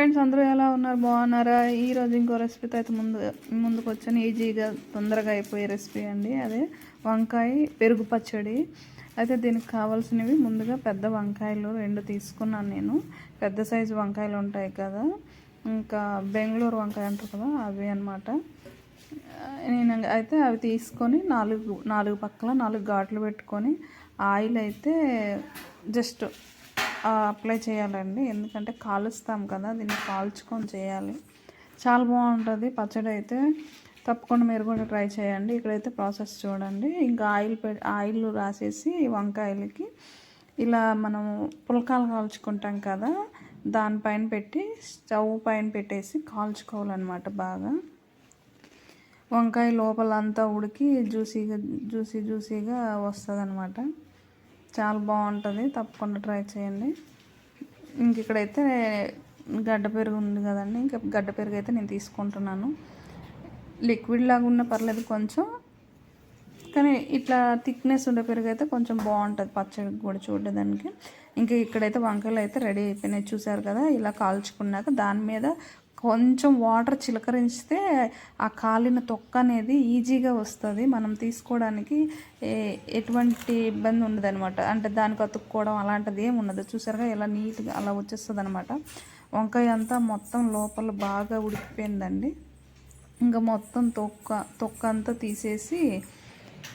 Friends అందరూ ఎలా ఉన్నారు? బాగున్నారా? ఈరోజు ఇంకో రెసిపీతో అయితే ముందు ముందుకు వచ్చాను ఈజీగా తొందరగా అయిపోయే రెసిపీ అండి అదే వంకాయ పెరుగు పచ్చడి. అయితే దీనికి కావాల్సినవి ముందుగా పెద్ద వంకాయలు రెండు తీసుకున్నాను నేను. పెద్ద సైజు వంకాయలు ఉంటాయి కదా. ఇంకా బెంగళూరు వంకాయ అంటారు కదా అవి అనమాట నేను అయితే అవి తీసుకొని నాలుగు నాలుగు పక్కల నాలుగు ఘాట్లు పెట్టుకొని ఆయిల్ అయితే జస్ట్ అప్లై చేయాలండి. ఎందుకంటే కాలుస్తాం కదా దీన్ని కాల్చుకొని చేయాలి. చాలా బాగుంటుంది. పచ్చడి అయితే తప్పకుండా మీరు కూడా ట్రై చేయండి. ఇక్కడైతే ప్రాసెస్ చూడండి. ఇంకా ఆయిల్ పె ఆయిల్ రాసేసి వంకాయలకి ఇలా మనం పుల్కాలు కాల్చుకుంటాం కదా దానిపైన పెట్టి స్టవ్ పైన పెట్టేసి కాల్చుకోవాలన్నమాట బాగా. వంకాయ లోపల అంతా ఉడికి జ్యూసీగా జ్యూసీ జ్యూసీగా వస్తుంది అనమాట చాలా బాగుంటుంది. తప్పకుండా ట్రై చేయండి. ఇంక ఇక్కడైతే గడ్డ పెరుగు ఉంది కదండి. ఇంకా గడ్డ పెరుగు అయితే నేను తీసుకుంటున్నాను. లిక్విడ్ లాగా ఉన్న పర్లేదు కొంచెం. కానీ ఇట్లా థిక్నెస్ ఉండే పెరుగు అయితే కొంచెం బాగుంటుంది. పచ్చడి కూడా చూడడానికి ఇంకా ఇక్కడైతే వంకాయలు అయితే రెడీ అయిపోయినాయి. చూసారు కదా? ఇలా కాల్చుకున్నాక దాని మీద కొంచెం వాటర్ చిలకరించితే ఆ కాలిన తొక్క అనేది ఈజీగా వస్తుంది. మనం తీసుకోవడానికి ఎటువంటి ఇబ్బంది ఉండదు అనమాట అంటే దానికి అతుక్కోవడం అలాంటిది ఏమి ఉండదు. చూసారుగా ఇలా నీట్గా అలా వచ్చేస్తుంది అనమాట వంకాయ అంతా మొత్తం లోపల బాగా ఉడికిపోయిందండి. ఇంకా మొత్తం తొక్క తొక్క అంతా తీసేసి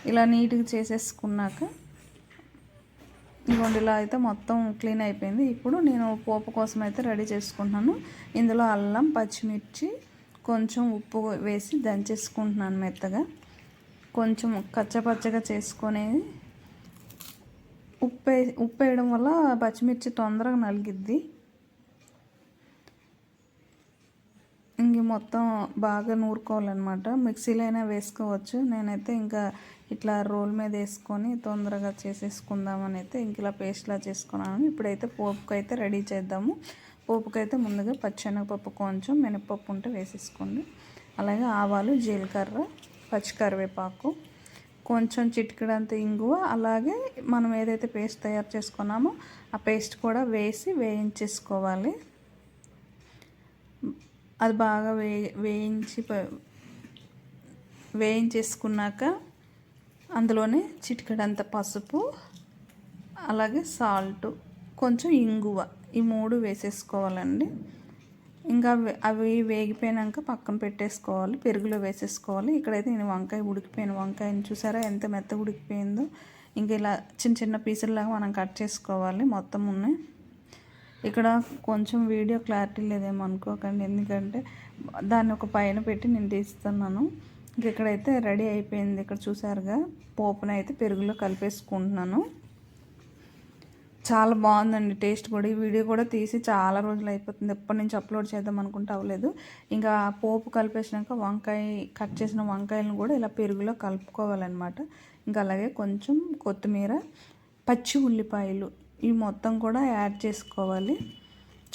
ఇలా నీట్గా చేసేసుకున్నాక ఇదిగోండి ఇలా అయితే మొత్తం క్లీన్ అయిపోయింది. ఇప్పుడు నేను పోపు కోసం అయితే రెడీ చేసుకుంటున్నాను. ఇందులో అల్లం పచ్చిమిర్చి కొంచెం ఉప్పు వేసి దంచేసుకుంటున్నాను మెత్తగా. కొంచెం కచ్చపచ్చగా చేసుకొని ఉప్పు ఉప్పు వేయడం వల్ల పచ్చిమిర్చి తొందరగా నలిగిద్ది ఇంక మొత్తం బాగా నూరుకోవాలన్నమాట. మిక్సీలో అయినా వేసుకోవచ్చు. నేనైతే ఇంకా ఇట్లా రోల్ మీద వేసుకొని తొందరగా చేసేసుకుందామని అయితే ఇంక ఇలా పేస్ట్లా చేసుకున్నాను. ఇప్పుడైతే పోపుకు అయితే రెడీ చేద్దాము. పోపుకైతే అయితే ముందుగా పచ్చెనగపప్పు కొంచెం మినపప్పు ఉంటే వేసేసుకోండి. అలాగే ఆవాలు జీలకర్ర పచ్చికరివేపాకు కొంచెం చిటికడంత ఇంగువ అలాగే మనం ఏదైతే పేస్ట్ తయారు చేసుకున్నామో ఆ పేస్ట్ కూడా వేసి వేయించేసుకోవాలి. అది బాగా వే వేయించి వేయించేసుకున్నాక అందులోనే చిటికడంత పసుపు అలాగే సాల్ట్ కొంచెం ఇంగువ ఈ మూడు వేసేసుకోవాలండి. ఇంకా అవి వేగిపోయాక పక్కన పెట్టేసుకోవాలి పెరుగులో వేసేసుకోవాలి. ఇక్కడైతే నేను వంకాయ ఉడికిపోయిన. వంకాయని చూసారా? ఎంత మెత్త ఉడికిపోయిందో. ఇంకా ఇలా చిన్న చిన్న పీసుల్లాగా మనం కట్ చేసుకోవాలి. మొత్తం ఉన్నాయి. ఇక్కడ కొంచెం వీడియో క్లారిటీ లేదేమో అనుకోకండి. ఎందుకంటే దాన్ని ఒక పైన పెట్టి నేను తీస్తున్నాను. ఇంక ఇక్కడైతే రెడీ అయిపోయింది. ఇక్కడ చూసారుగా పోపున అయితే పెరుగులో కలిపేసుకుంటున్నాను. చాలా బాగుందండి టేస్ట్ కూడా. ఈ వీడియో కూడా తీసి చాలా రోజులు అయిపోతుంది. ఎప్పటి నుంచి అప్లోడ్ చేద్దాం అనుకుంటే అవ్వలేదు. ఇంకా పోపు కలిపేసినాక వంకాయ కట్ చేసిన వంకాయలను కూడా ఇలా పెరుగులో కలుపుకోవాలన్నమాట. ఇంకా అలాగే కొంచెం కొత్తిమీర పచ్చి ఉల్లిపాయలు ఈ మొత్తం కూడా యాడ్ చేసుకోవాలి.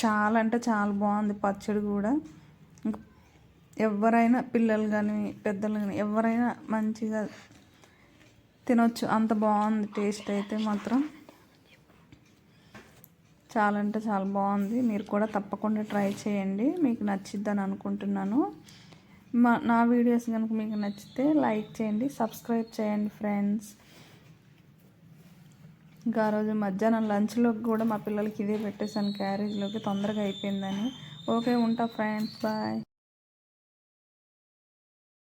చాలా అంటే చాలా బాగుంది పచ్చడి కూడా. ఎవరైనా పిల్లలు కానీ పెద్దలు కానీ ఎవరైనా మంచిగా తినొచ్చు. అంత బాగుంది టేస్ట్ అయితే మాత్రం. చాలా అంటే చాలా బాగుంది. మీరు కూడా తప్పకుండా ట్రై చేయండి. మీకు నచ్చిద్దని అనుకుంటున్నాను. మా నా వీడియోస్ కనుక మీకు నచ్చితే లైక్ చేయండి సబ్స్క్రైబ్ చేయండి ఫ్రెండ్స్. ఇంకా ఆ రోజు మధ్యాహ్నం లంచ్లోకి కూడా మా పిల్లలకి ఇదే పెట్టేశాను. క్యారేజ్లోకి తొందరగా అయిపోయిందని. ఓకే ఉంటా ఫ్రెండ్స్ బాయ్